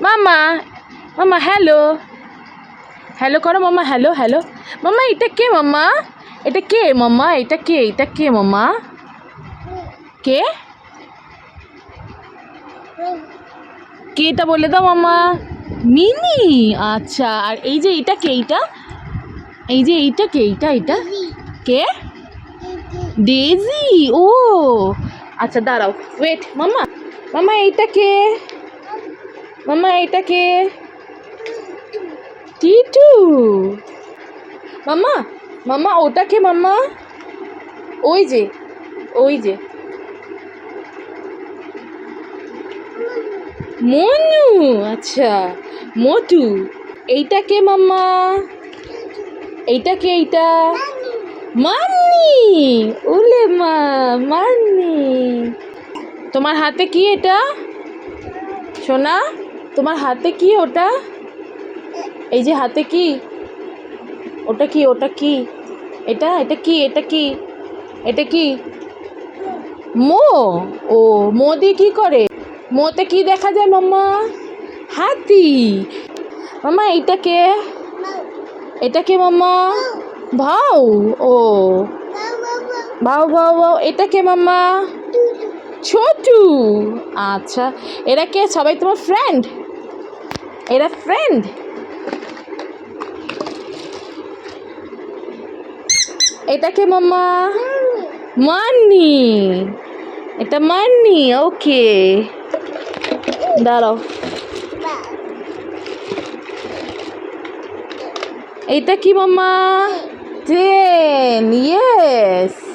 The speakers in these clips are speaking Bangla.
মামা মামা, হ্যালো। হ্যালো করো মামা, হ্যালো হ্যালো। মামা, এটা কে মামা? এটা কে মামা? এটা কে? এটা কে মামা? কে? কে এটা বলে দাও মামা? মিনি আচ্ছা আর এই যে এটা কে এইটা? এই যে এইটা কে? এইটা এটা কে? ডেজি, ও। আচ্ছা দাঁড়াও। ওয়েট, মামা। মামা, এইটা কে? মামা, এটা কে? টিটু। মামা মামা, ওটা কে মামা? ওই যে ওই যে। মনু আচ্ছা মোটু। এইটা কে মাম্মা এইটা কে এইটা? মান্নি, উলে মা, মান্নি। তোমার হাতে কি এটা? সোনা? তোমার হাতে কি ওটা? এই যে হাতে কি? ওটা কি ওটা কি? এটা এটা কি এটা কি? এটা কি? মো? ও, মো দিয়ে কি করে? মোতে কি দেখা যায়, মাম্মা? হাতি। মামা এটা কে? এটা কে, মাম্মা? ভাও ও। ভাও ভাও ভাও এটা কে, মাম্মা? ছোটু। আচ্ছা এরা কে? সবাই তোমার ফ্রেন্ড এরা ফ্রেন্ড এটা কে, মাম্মা? মান্নি। এটা মান্নি, ওকে। দাঁড়াও। এটা কি, মাম্মা? ট্রেন ইয়েস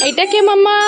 এটা কে মাম্মা?